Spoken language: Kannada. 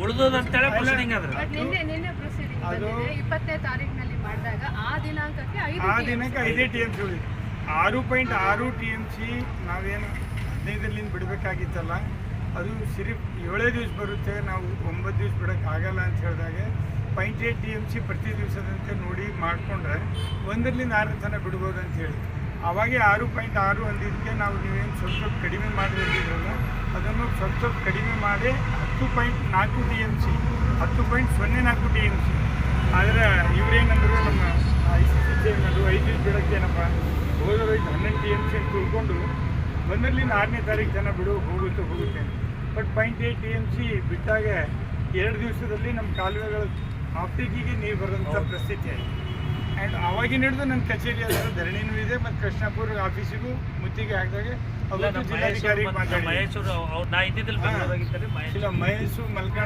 ಉಳಿದದಂತೇಳಿ ಪ್ರೊಸೀಡಿಂಗ್ ಅದ್ರ ಬಟ್ ನಿನ್ನೆ ನಿನ್ನೆ ಪ್ರೊಸೀಡಿಂಗ್ ಅದು- ಬಂದಿದೆ ಇಪ್ಪತ್ತನೇ ತಾರೀಕಿನಲ್ಲಿ ಮಾಡಿದಾಗ ಆ ದಿನಾಂಕಕ್ಕೆ ಐದು ಆ ದಿನಕ್ಕೆ ಐದೇ ಟಿ ಎಂ ಸಿ ಆರು ಪಾಯಿಂಟ್ ಆರು ಟಿ ಎಂ ಸಿ ನಾವೇನು ಹದಿನೈದರಿಂದ ಬಿಡಬೇಕಾಗಿತ್ತಲ್ಲ ಅದು ಸಿರಿಫ್ ಏಳೇ ದಿವಸ ಬರುತ್ತೆ ನಾವು ಒಂಬತ್ತು ದಿವಸ ಬಿಡೋಕ್ಕಾಗಲ್ಲ ಅಂತ ಹೇಳಿದಾಗ point eight T M C ಪ್ರತಿ ದಿವಸದಂತೆ ನೋಡಿ ಮಾಡಿಕೊಂಡ್ರೆ ಒಂದರಿಂದ ಆರು ತನ ಬಿಡ್ಬೋದು ಅಂತ ಹೇಳಿ. ಅವಾಗೆ ಆರು ಪಾಯಿಂಟ್ ಆರು ಅಂದಿದ್ದಕ್ಕೆ ನಾವು ನೀವೇನು ಸ್ವಲ್ಪ ಸ್ವಲ್ಪ ಕಡಿಮೆ ಮಾಡಿದ್ರು ಅಂದಿದ್ರಲ್ಲ ಅದನ್ನು ಸ್ವಲ್ಪ ಸ್ವಲ್ಪ ಕಡಿಮೆ ಮಾಡಿ ಹತ್ತು ಪಾಯಿಂಟ್ ನಾಲ್ಕು ಟಿ ಎಂ ಸಿ ಹತ್ತು ಪಾಯಿಂಟ್ ಸೊನ್ನೆ ನಾಲ್ಕು ಟಿ ಎಂ ಸಿ. ಆದರೆ ಇವರೇನಂದ್ರು ನಮ್ಮ ಐ ಸಿ ಸಿ ಚೇರ್ಮನ್ರು ಐದು ಏನಪ್ಪ ಹೋದ್ರೆ ಐದು ಹನ್ನೊಂದು ಟಿ ಎಂ ಸಿ ಅಂತ ತಿಳ್ಕೊಂಡು ಒಂದರಲ್ಲಿಂದ ಆರನೇ ತಾರೀಕು ಜನ ಬಿಡು ಹೋಗುತ್ತೆ ಹೋಗುತ್ತೆ but point eight T M C ಬಿಟ್ಟಾಗ ಎರಡು ದಿವಸದಲ್ಲಿ ನಮ್ಮ ಕಾಲುವೆಗಳು ಆಪ್ಟಿಕಿಗೆ ನೀರು ಬರೋಂಥ ಪರಿಸ್ಥಿತಿ ಆಯಿತು. ಆ್ಯಂಡ್ ಅವಾಗಿನ ಹಿಡಿದು ನನ್ನ ಕಚೇರಿ ಅದರ ಧರಣಿನೂ ಇದೆ ಮತ್ತು ಕೃಷ್ಣಾಪುರ ಆಫೀಸಿಗೂ ಮುತ್ತಿಗೆ ಹಾಕಿದಾಗೆ ಅವರು ಅವತ್ತು ಮಹೇಶ್ ಮಾತಾಡಿ ಮಹೇಶ್ ಅವ್ರು ಅವ್ರು ನಾ ಇದ್ದಿದ್ದಿಲ್ಲ ಬೆಂಗಳೂರಾಗಿದ್ದರೆ ಮಹೇಶ್ ಇಲ್ಲ ಮಹೇಶು ಮಲ್ಕಾಡ್